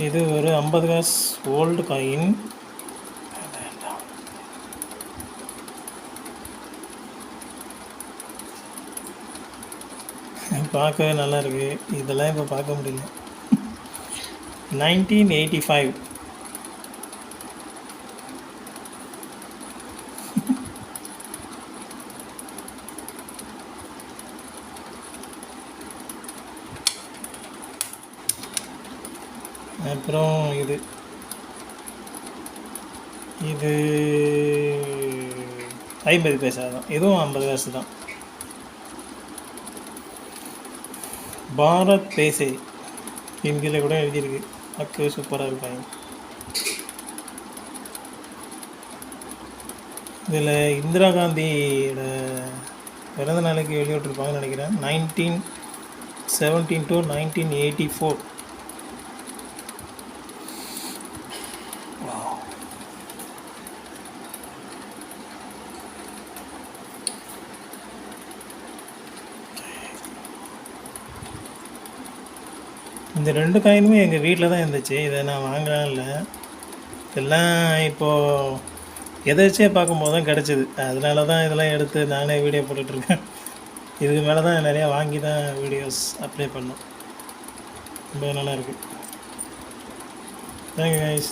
இது ஒரு ஐம்பது காசு ஓல்டு காயின் பார்க்கவே நல்லா இருக்குது இதெல்லாம் இப்போ பார்க்க முடியல. நைன்டீன் எயிட்டி ஃபைவ் அப்புறம் இது. இது ஐம்பது பைசா தான் இதுவும் ஐம்பது காசு தான் பாரத் பேசே இங்கில கூட எழுதியிருக்கு. பார்க்கவே சூப்பராக இருக்காங்க இதில் இந்திரா காந்தியோட பிறந்த நாளைக்கு வெளியிட்டிருப்பாங்கன்னு நினைக்கிறேன். Nineteen seventeen to nineteen eighty four இந்த ரெண்டு காயினுமே எங்கள் வீட்டில் தான் இருந்துச்சு. இதை நான் வாங்கலாம் இல்லை. இதெல்லாம் இப்போது எதாச்சியாக பார்க்கும்போது தான் கிடச்சிது. அதனால தான் இதெல்லாம் எடுத்து நானே வீடியோ போட்டுட்ருக்கேன். இதுக்கு மேலே தான் நிறையா வாங்கி தான் வீடியோஸ் அப்ளை பண்ணோம். ரொம்ப நல்லா இருக்குது தேங்க்யூ கைஸ்